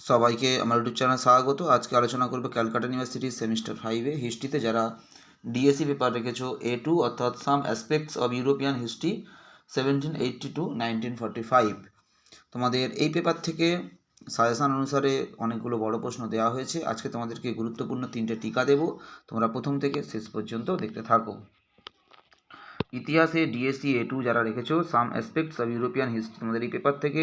সবাইকে আমার YouTube channel স্বাগত। আজকে আলোচনা করব ক্যালকাটা ইউনিভার্সিটির সেমিস্টার ফাইভে হিস্ট্রিতে যারা ডিএসসি পেপার রেখেছো এ টু অর্থাৎ some aspects of European history, seventeen eighty two nineteen forty five. তোমাদের এই পেপার থেকে সাজেশান অনুসারে অনেকগুলো বড় প্রশ্ন দেওয়া হয়েছে। আজকে তোমাদেরকে গুরুত্বপূর্ণ তিনটে টিকা দেব। তোমরা প্রথম থেকে শেষ পর্যন্ত দেখতে থাকো। ইতিহাসে ডিএসসি এ টু যারা রেখেছো, some aspects of European history তোমাদের এই পেপার থেকে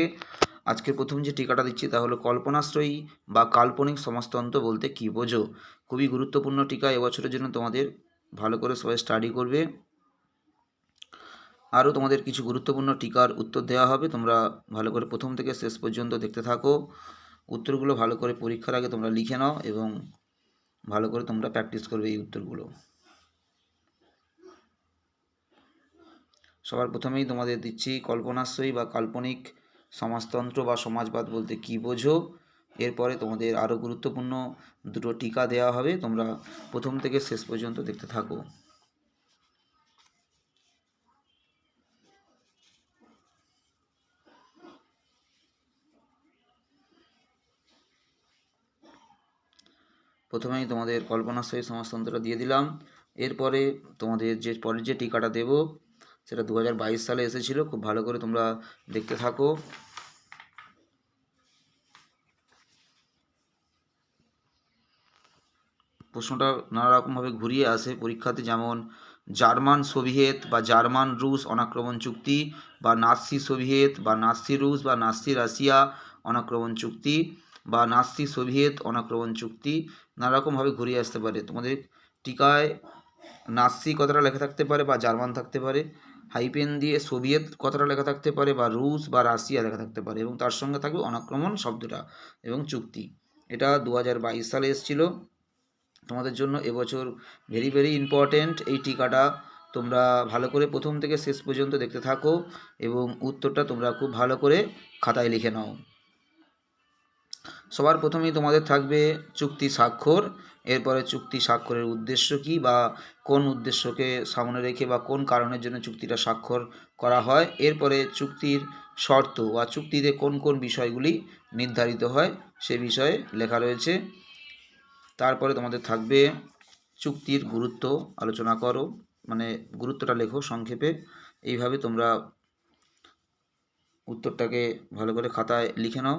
আজকে প্রথম যে টিকাটা দিচ্ছি তা হলো কল্পনাশ্রয়ী বা কাল্পনিক সমাজতন্ত্র বলতে কী বোঝো? খুবই গুরুত্বপূর্ণ টিকা এবছরের জন্য তোমাদের ভালো করে সবাই স্টাডি করবে। আরও তোমাদের কিছু গুরুত্বপূর্ণ টিকার উত্তর দেওয়া হবে, তোমরা ভালো করে প্রথম থেকে শেষ পর্যন্ত দেখতে থাকো। উত্তরগুলো ভালো করে পরীক্ষার আগে তোমরা লিখে নাও এবং ভালো করে তোমরা প্র্যাকটিস করবে এই উত্তরগুলো। সবার প্রথমেই তোমাদের দিচ্ছি কল্পনাশ্রয়ী বা কাল্পনিক সমাজতন্ত্র বা সমাজবাদ বলতে কী বোঝো? এরপরে তোমাদের আরও গুরুত্বপূর্ণ দুটো টিকা দেওয়া হবে। তোমরা প্রথম থেকে শেষ পর্যন্ত দেখতে থাকো। প্রথমেই তোমাদের কল্পনাশ্রয়ী সমাজতন্ত্রটা দিয়ে দিলাম। এরপরে তোমাদের যে পরের যে টিকাটা দেব সেটা দু হাজার বাইশ সালে এসেছিল। খুব ভালো করে তোমরা দেখতে থাকো। প্রশ্নটা নানা রকমভাবে ঘুরিয়ে আসে। পরীক্ষাতে যেমন জার্মান সোভিয়েত বা জার্মান রুশ অনাক্রমণ চুক্তি বা নাসি সোভিয়েত বা নাসি রুশ বা নাসি রাশিয়া অনাক্রমণ চুক্তি বা নাসি সোভিয়েত অনাক্রমণ চুক্তি নানা রকমভাবে ঘুরিয়ে আসতে পারে। তোমাদের টিকায় নাৎসি কথাটা লেখা থাকতে পারে বা জার্মান থাকতে পারে। হাইপেন দিয়ে সোভিয়েত কথাটা লেখা থাকতে পারে বা রুশ বা রাশিয়া লেখা থাকতে পারে এবং তার সঙ্গে থাকবে অনাক্রমণ শব্দটা এবং চুক্তি। এটা দু হাজার বাইশ সালে এসেছিল। তোমাদের জন্য এবছর ভেরি ভেরি ইম্পর্ট্যান্ট এই টিকাটা। তোমরা ভালো করে প্রথম থেকে শেষ পর্যন্ত দেখতে থাকো এবং উত্তরটা তোমরা খুব ভালো করে খাতায় লিখে নাও। সবার প্রথমেই তোমাদের থাকবে চুক্তি স্বাক্ষর, এরপরে চুক্তি স্বাক্ষরের উদ্দেশ্য কী বা কোন উদ্দেশ্যকে সামনে রেখে বা কোন কারণের জন্য চুক্তিটা স্বাক্ষর করা হয়, এরপরে চুক্তির শর্ত বা চুক্তিতে কোন কোন বিষয়গুলি নির্ধারিত হয় সে বিষয়ে লেখা রয়েছে। তারপরে তোমাদের থাকবে চুক্তির গুরুত্ব আলোচনা করো মানে গুরুত্বটা লেখো সংক্ষেপে, এইভাবে তোমরা উত্তরটাকে ভালো করে খাতায় লিখে নাও।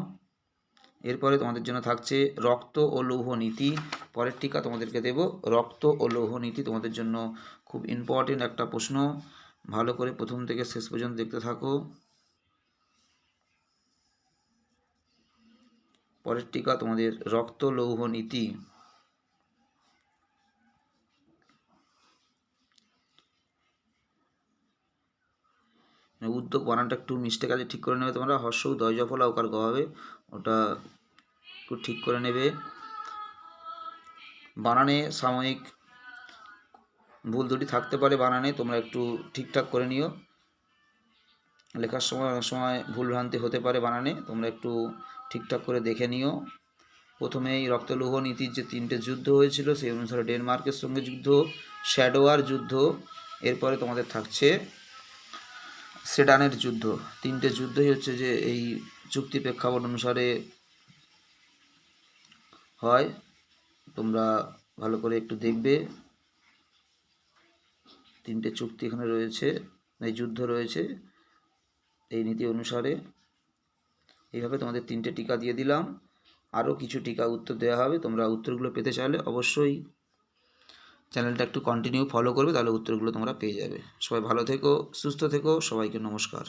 এরপরে তোমাদের জন্য থাকছে রক্ত ও লৌহ নীতি। পরের টিকা তোমাদেরকে দেব। রক্ত ও লৌহ নীতি তোমাদের জন্য খুব ইম্পর্টেন্ট একটা প্রশ্ন। ভালো করে প্রথম থেকে শেষ পর্যন্ত দেখতে থাকো। পরের টিকা তোমাদের রক্ত লৌহ নীতি। উদ্যোগ বানানটা একটু মিস্টেক আছে, ঠিক করে নেবে তোমরা। হর্ষ, দয় জফলা ওকার গ হবে। ওটা একটু ঠিক করে নেবে। বানানে সাময়িক ভুল দুটি থাকতে পারে বানানে, তোমরা একটু ঠিকঠাক করে নিও। লেখার সময় অনেক সময় ভুলভ্রান্তি হতে পারে বানানে, তোমরা একটু ঠিকঠাক করে দেখে নিও। প্রথমেই রক্তলৌহ নীতির যে তিনটে যুদ্ধ হয়েছিল, সেই অনুসারে ডেনমার্কের সঙ্গে যুদ্ধ, শ্যাডোয়ার যুদ্ধ, এরপরে তোমাদের থাকছে সেডানের যুদ্ধ। তিনটে যুদ্ধই হচ্ছে যে এই চুক্তি প্রেক্ষাপট অনুসারে হয়, তোমরা ভালো করে একটু দেখবে। তিনটে চুক্তি এখানে রয়েছে, এই যুদ্ধ রয়েছে, এই নীতি অনুসারে। এইভাবে তোমাদের তিনটে টিকা দিয়ে দিলাম। আরও কিছু টিকা উত্তর দেওয়া হবে, তোমরা উত্তরগুলো পেতে চাইলে অবশ্যই। চ্যানেলটা একটু কন্টিনিউ ফলো করবে, তাহলে উত্তরগুলো তোমরা পেয়ে যাবে। সবাই ভালো থেকো, সুস্থ থেকো, সবাইকে নমস্কার।